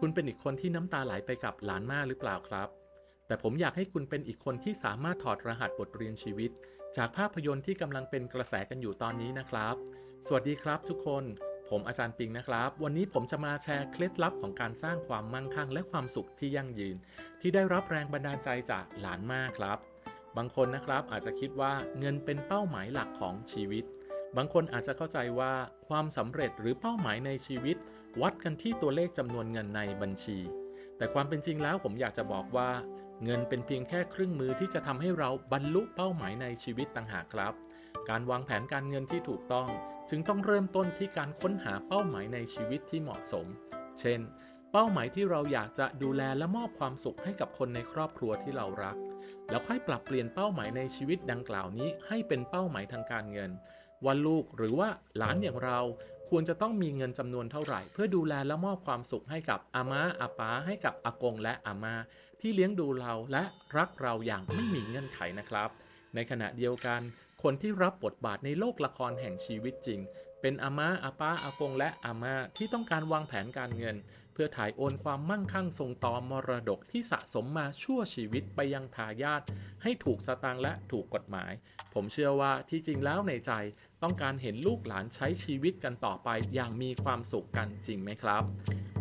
คุณเป็นอีกคนที่น้ำตาไหลไปกับหลานมากหรือเปล่าครับ แต่ผมอยากให้คุณเป็นอีกคนที่สามารถถอดรหัสบทเรียนชีวิต จากภาพยนตร์ที่กำลังเป็นกระแสกันอยู่ตอนนี้นะครับ สวัสดีครับทุกคนผมอาจารย์ปิงนะครับ วันนี้ผมจะมาแชร์เคล็ดลับของการสร้างความมั่งคั่ง และความสุขที่ยั่งยืน ที่ได้รับแรงบันดาลใจจากหลานมากครับ บางคนนะครับอาจจะคิดว่าเงินเป็นเป้าหมายหลักของชีวิต บางคนอาจจะเข้าใจว่าความสำเร็จหรือเป้าหมายในชีวิต วัดกันที่ตัวเลขจำนวนเงินในบัญชี แต่ความเป็นจริงแล้วผมอยากจะบอกว่า เงินเป็นเพียงแค่เครื่องมือที่จะทำให้เราบรรลุเป้าหมายในชีวิตต่างหากครับ การวางแผนการเงินที่ถูกต้อง จึงต้องเริ่มต้นที่การค้นหาเป้าหมายในชีวิตที่เหมาะสม เช่น เป้าหมายที่เราอยากจะดูแลและมอบความสุขให้กับคนในครอบครัวที่เรารัก แล้วค่อยปรับเปลี่ยนเป้าหมายในชีวิตดังกล่าวนี้ให้เป็นเป้าหมายทางการเงินว่าลูกหรือว่าหลานอย่างเรา ควรจะต้องมีเงินจำนวนเท่าไหร่ เพื่อดูแลและมอบความสุขให้กับอาม่าอาป้าให้กับอากงและอาม่าที่เลี้ยงดูเราและรักเราอย่างไม่มีเงื่อนไขนะครับ ในขณะเดียวกันคนที่รับบทบาทในโลกละครแห่งชีวิตจริง เป็นอาม่าอาป้าอากงและอาม่าที่ต้องการวางแผนการเงิน เพื่อถ่ายโอนความมั่งคั่งทรงต่อมรดกที่สะสมมาชั่วชีวิตไปยังทายาทให้ถูกสตางค์และถูกกฎหมาย ผมเชื่อว่าที่จริงแล้วในใจต้องการเห็นลูกหลานใช้ชีวิตกันต่อไปอย่างมีความสุขกันจริงไหมครับ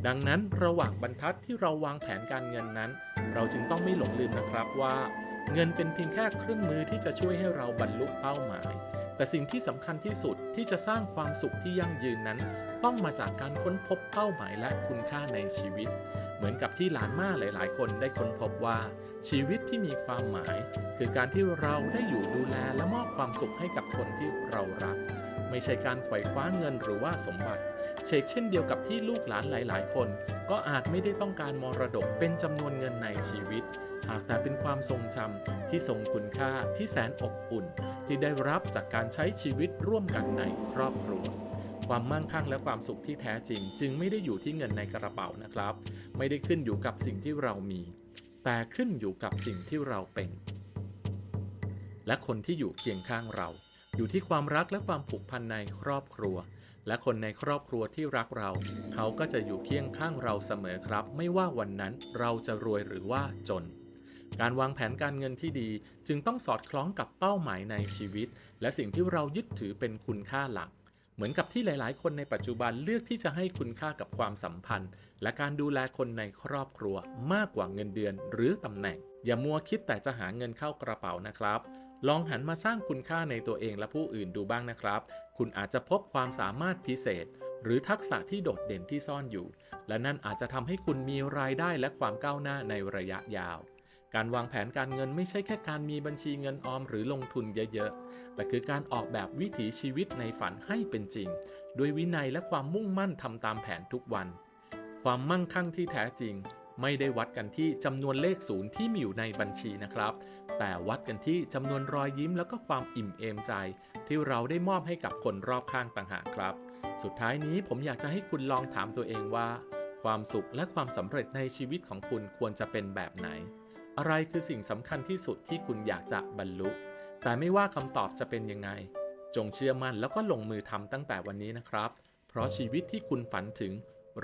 ดังนั้นระหว่างบรรทัดที่เราวางแผนการเงินนั้น เราจึงต้องไม่หลงลืมนะครับว่า เงินเป็นเพียงแค่เครื่องมือที่จะช่วยให้เราบรรลุเป้าหมาย แต่สิ่งที่สำคัญที่สุดที่จะสร้างความสุขที่ยั่งยืนนั้น ต้องมาจากการค้นพบเป้าหมายและคุณค่าในชีวิต เหมือนกับที่หลานมาหลาย ๆ คนได้ค้นพบว่า ชีวิตที่มีความหมาย คือการที่เราได้อยู่ดูแลและมอบความสุขให้กับคนที่เรารัก ไม่ใช่การไขว่คว้าเงินหรือว่าสมบัติเชกเช่นเดียวกับที่ลูกหลานหลาย ๆ คน ก็อาจไม่ได้ต้องการมรดกเป็นจำนวนเงินในชีวิต หากแต่เป็นความทรงจำที่ทรงคุณค่าที่แสนอบอุ่น ที่ได้รับจากการใช้ชีวิตร่วมกันในครอบครัวความมั่งคั่งและความสุขที่แท้จริง จึงไม่ได้อยู่ที่เงินในกระเป๋านะครับ ไม่ได้ขึ้นอยู่กับสิ่งที่เรามี แต่ขึ้นอยู่กับสิ่งที่เราเป็น และคนที่อยู่เคียงข้างเรา อยู่ที่ความรักและความผูกพันในครอบครัว และคนในครอบครัวที่รักเรา เขาก็จะอยู่เคียงข้างเราเสมอครับ ไม่ว่าวันนั้นเราจะรวยหรือว่าจน การวางแผนการเงินที่ดีจึงต้องสอดคล้องกับเป้าหมายในชีวิต และสิ่งที่เรายึดถือเป็นคุณค่าหลัก เหมือนกับที่หลาย ๆ คนในปัจจุบันเลือกที่จะให้คุณค่ากับความสัมพันธ์ และการดูแลคนในครอบครัวมากกว่าเงินเดือนหรือตำแหน่ง อย่ามัวคิดแต่จะหาเงินเข้ากระเป๋านะครับลองหันมาสร้างคุณค่าในตัวเองและผู้อื่นดูบ้างนะครับ คุณอาจจะพบความสามารถพิเศษ หรือทักษะที่โดดเด่นที่ซ่อนอยู่ และนั่นอาจจะทำให้คุณมีรายได้และความก้าวหน้าในระยะยาว การวางแผนการเงินไม่ใช่แค่การมีบัญชีเงินออมหรือลงทุนเยอะๆ แต่คือการออกแบบวิถีชีวิตในฝันให้เป็นจริงด้วยวินัยและความมุ่งมั่นทำตามแผนทุกวัน ความมั่งคั่งที่แท้จริง ไม่ได้วัดกันที่จำนวนเลขศูนย์ที่มีอยู่ในบัญชีนะครับ แต่วัดกันที่จำนวนรอยยิ้มแล้วก็ความอิ่มเอมใจ ที่เราได้มอบให้กับคนรอบข้างต่างหากครับ สุดท้ายนี้ผมอยากจะให้คุณลองถามตัวเองว่า ความสุขและความสำเร็จในชีวิตของคุณควรจะเป็นแบบไหน อะไรคือสิ่งสำคัญที่สุดที่คุณอยากจะบรรลุ แต่ไม่ว่าคำตอบจะเป็นยังไง จงเชื่อมั่นแล้วก็ลงมือทำตั้งแต่วันนี้นะครับ เพราะชีวิตที่คุณฝันถึง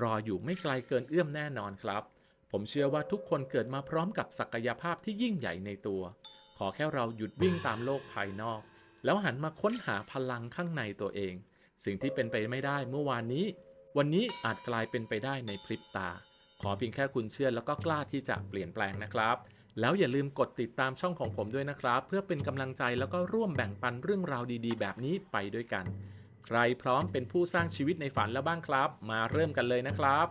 รออยู่ไม่ไกลเกินเอื้อมแน่นอนครับ ผมเชื่อว่าทุกคนเกิดมาพร้อมกับศักยภาพที่ยิ่งใหญ่ในตัว ขอแค่เราหยุดวิ่งตามโลกภายนอก แล้วหันมาค้นหาพลังข้างในตัวเอง สิ่งที่เป็นไปไม่ได้เมื่อวานนี้ วันนี้อาจกลายเป็นไปได้ในพริบตาขอเพียงแค่คุณเชื่อแล้วก็กล้าที่จะเปลี่ยนแปลงนะครับ แล้วอย่าลืมกดติดตามช่องของผมด้วยนะครับ เพื่อเป็นกำลังใจแล้วก็ร่วมแบ่งปันเรื่องราวดีๆ แบบนี้ไปด้วยกัน ใครพร้อมเป็นผู้สร้างชีวิตในฝันแล้วบ้างครับ มาเริ่มกันเลยนะครับ